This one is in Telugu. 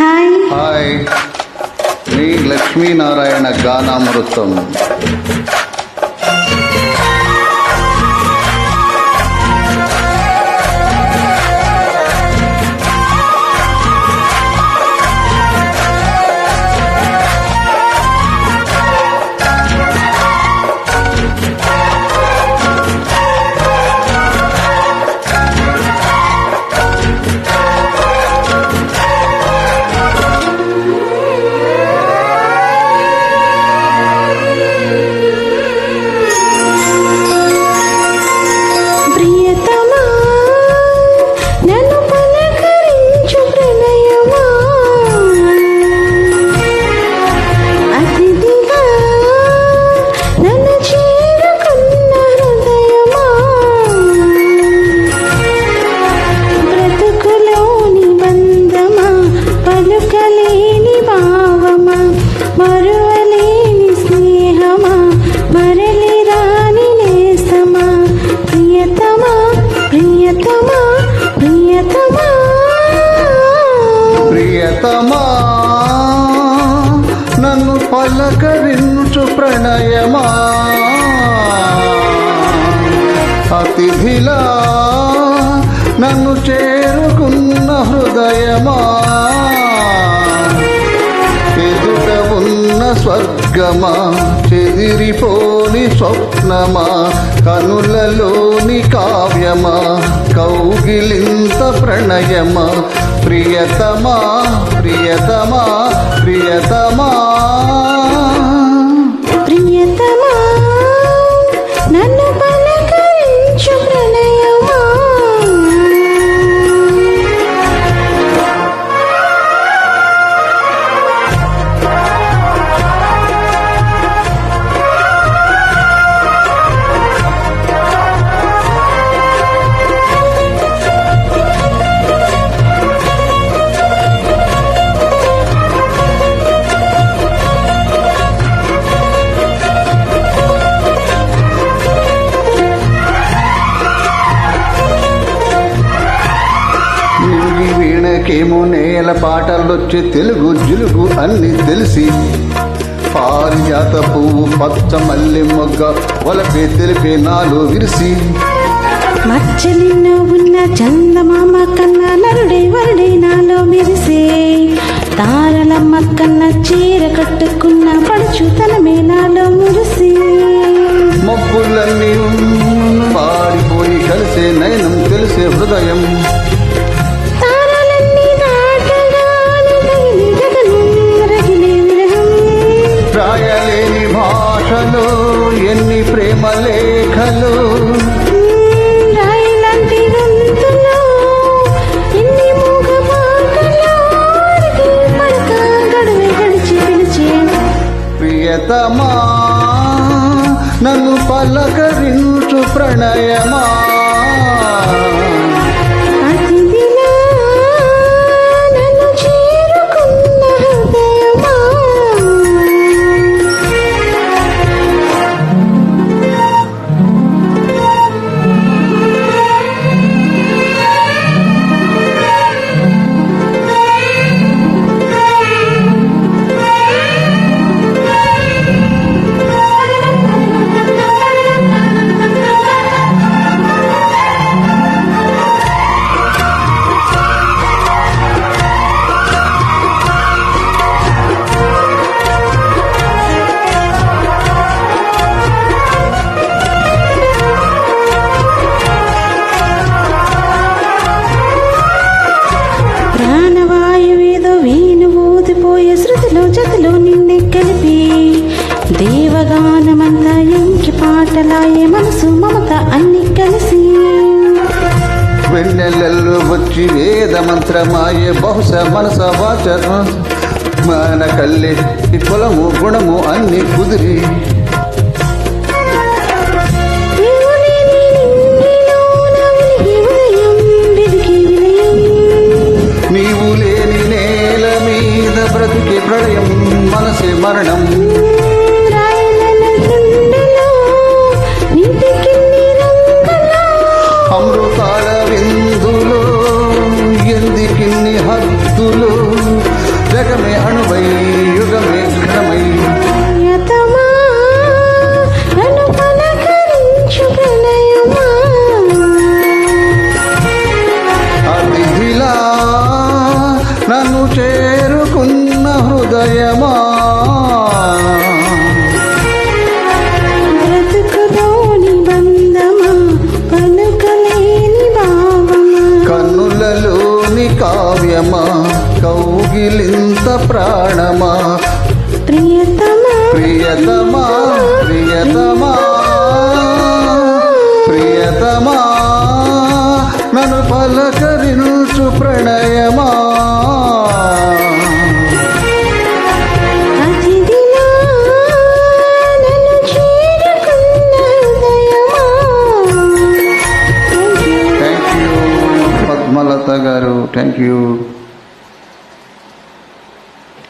హాయ్ హాయ్ శ్రీ లక్ష్మీనారాయణ గానామృతం. పలకరించు ప్రణయమా? అతిథిలా నన్ను చేరుకున్న హృదయమా? ఎదుట ఉన్న స్వర్గమా? చెదిరిపోని స్వప్నమా? కనులలోని కావ్యమా? కౌగిలింత ప్రణయమా? ప్రియతమా ప్రియతమా ప్రియతమా ప్రియతమా? వీణకేమో నేల పాటలొచ్చి తెలుగు జులుగు అన్ని తెలిసి. పారిజాత పువ్వు పచ్చ మల్లి మొగ్గ ఒలపే తెలిపే నాలో విరిసి. మచ్చలిలో ఉన్న చందమామ కన్నా నరుడే వరుడే నాలో మెరిసే. తారలమ్మ కన్నా చీర కట్టుకున్న పడుచు ప్రణయమా? నన్ను పలకరించు ప్రణయమా? దేవగానమంతా ఎంకి పాటలాయే మనసు మమత అన్ని కలిసి. వెన్నెలల్లో వచ్చి వేద మంత్రమాయే బహుశ మనస వాచ. మన కల్లె కులము గుణము అన్ని కుదిరి. హృదయమా? కన్నులలోని కావ్యమా? కౌగిలింత ప్రాణమా? ప్రియతమా? ప్రియతమా? ప్రియతమా? ప్రియతమా? నన్ను పలకరించు ప్రణయమా? you